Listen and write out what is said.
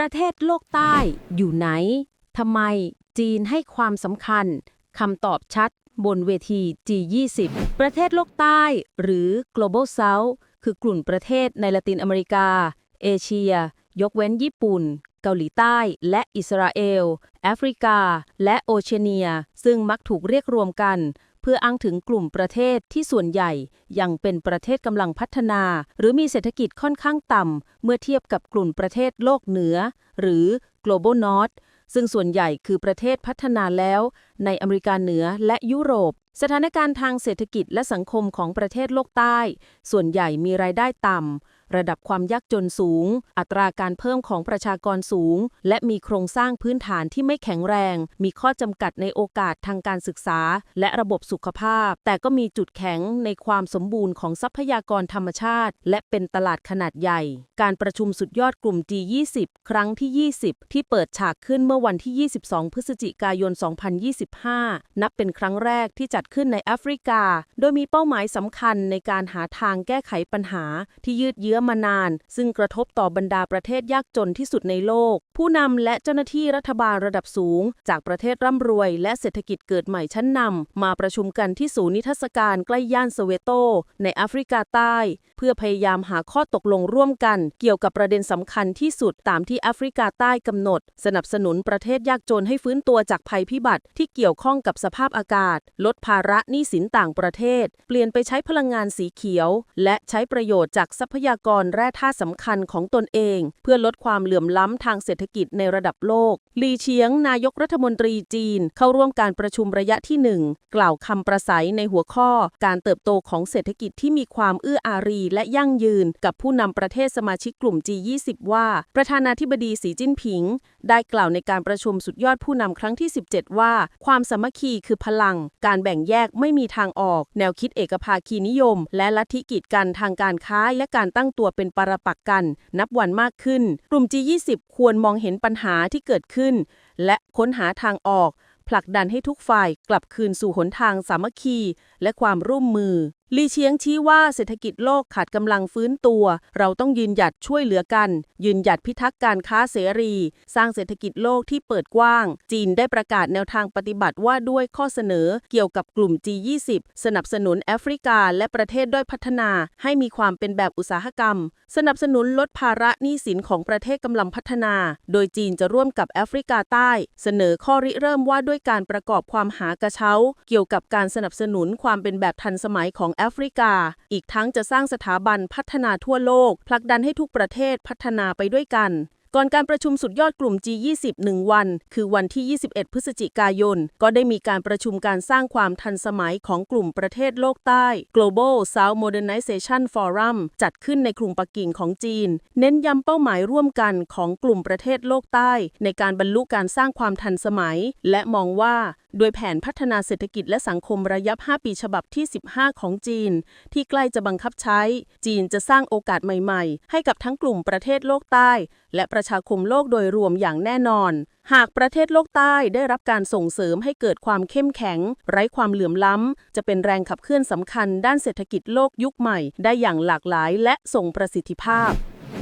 ประเทศโลกใต้อยู่ไหนทำไมจีนให้ความสำคัญคำตอบชัดบนเวที G20 ประเทศโลกใต้หรือ Global South คือกลุ่มประเทศในละตินอเมริกา เอเชีย ยกเว้นญี่ปุ่น เกาหลีใต้ และอิสราเอล แอฟริกา และโอเชียเนีย ซึ่งมักถูกเรียกรวมกัน พื่ออ้างถึงกลุ่มประเทศที่ส่วนใหญ่ยังเป็นประเทศกำลังพัฒนา หรือมีเศรษฐกิจค่อนข้างต่ำเมื่อเทียบกับกลุ่มประเทศโลกเหนือ หรือ Global North ซึ่งส่วนใหญ่คือประเทศพัฒนาแล้วในอเมริกาเหนือและยุโรป สถานการณ์ทางเศรษฐกิจและสังคมของประเทศโลกใต้ ส่วนใหญ่มีรายได้ต่ำ ระดับความยากจนสูง อัตราการเพิ่มของประชากรสูง และมีโครงสร้างพื้นฐานที่ไม่แข็งแรง มีข้อจำกัดในโอกาสทางการศึกษา และระบบสุขภาพ แต่ก็มีจุดแข็งในความสมบูรณ์ของทรัพยากรธรรมชาติ และเป็นตลาดขนาดใหญ่ การประชุมสุดยอดกลุ่ม G20 ครั้งที่ 20 ที่เปิดฉากขึ้นเมื่อวันที่ 22 พฤศจิกายน 2020 2025นับเป็นครั้งแรกที่จัดขึ้นในแอฟริกา โดยมีเป้าหมายสำคัญในการหาทางแก้ไขปัญหาที่ยืดเยื้อมานาน ซึ่งกระทบต่อบรรดาประเทศยากจนที่สุดในโลก ผู้นำและเจ้าหน้าที่รัฐบาลระดับสูง จากประเทศร่ำรวย และเศรษฐกิจเกิดใหม่ชั้นนำมาประชุมกันที่ศูนย์นิทรรศการใกล้ย่านโซเวโต ในแอฟริกาใต้ เพื่อพยายามหาข้อตกลงร่วมกัน เกี่ยวกับประเด็นสำคัญที่สุดตามที่แอฟริกาใต้กำหนด สนับสนุนประเทศยากจนให้ฟื้นตัวจากภัยพิบัติที่เกี่ยวข้องกับสภาพอากาศ ลดภาระหนี้สินต่างประเทศ เปลี่ยนไปใช้พลังงานสีเขียว และใช้ประโยชน์จากทรัพยากรแร่ธาตุสำคัญของตนเอง เพื่อลดความเหลื่อมล้ำทางเศรษฐกิจในระดับโลก ลีเชียง นายกรัฐมนตรีจีน เข้าร่วมการประชุมระยะที่หนึ่งกล่าวคำประสัยในหัวข้อ การเติบโตของเศรษฐกิจที่มีความเอื้ออารีและยั่งยืน กับผู้นำประเทศสมาชิกกลุ่ม G20 ว่า ประธานาธิบดีสีจิ้นผิง ได้กล่าวในการประชุมสุดยอดผู้นำครั้งที่ 17 ว่าความสามัคคีคือพลัง การแบ่งแยกไม่มีทางออก แนวคิดเอกภาคีนิยม และลัทธิกีดกันทางการค้าและการตั้งตัวเป็นปรปักษ์กัน นับวันมากขึ้น กลุ่ม G20 ควรมองเห็นปัญหาที่เกิดขึ้น และค้นหาทางออก ผลักดันให้ทุกฝ่ายกลับคืนสู่หนทางสามัคคี และความร่วมมือลีเชียงชี้ว่าเศรษฐกิจโลกขาดกำลังฟื้นตัว เราต้องยืนหยัดช่วยเหลือกัน ยืนหยัดพิทักษ์การค้าเสรี สร้างเศรษฐกิจโลกที่เปิดกว้าง จีนได้ประกาศแนวทางปฏิบัติว่าด้วยข้อเสนอเกี่ยวกับกลุ่ม G20 สนับสนุนแอฟริกา และประเทศด้อยพัฒนา ให้มีความเป็นแบบอุตสาหกรรม สนับสนุนลดภาระหนี้สินของประเทศกำลังพัฒนา โดยจีนจะร่วมกับแอฟริกาใต้ เสนอข้อริเริ่มว่าด้วยการประกอบความหากระเช้า เกี่ยวกับการสนับสนุนความเป็นแบบทันสมัยของแอฟริกา อีกทั้งจะสร้างสถาบันพัฒนาทั่วโลก ผลักดันให้ทุกประเทศพัฒนาไปด้วยกัน ก่อนการประชุมสุดยอดกลุ่ม G20 1 วัน คือวันที่ 21 พฤศจิกายน ก็ได้มีการประชุมการสร้างความทันสมัยของกลุ่มประเทศโลกใต้ Global South Modernization Forum จัดขึ้นในกรุงปักกิ่งของจีน เน้นย้ำเป้าหมายร่วมกันของกลุ่มประเทศโลกใต้ ในการบรรลุการสร้างความทันสมัย และมองว่า โดยแผนพัฒนาเศรษฐกิจและสังคมระยะ 5 ปีฉบับที่ 15 ของจีน ที่ใกล้จะบังคับใช้ จีนจะสร้างโอกาสใหม่ๆ ให้กับทั้งกลุ่มประเทศโลกใต้ และประชาคมโลกโดยรวมอย่างแน่นอน หากประเทศโลกใต้ได้รับการส่งเสริมให้เกิดความเข้มแข็ง ไร้ความเหลื่อมล้ำ จะเป็นแรงขับเคลื่อนสำคัญด้านเศรษฐกิจโลกยุคใหม่ ได้อย่างหลากหลายและทรงประสิทธิภาพ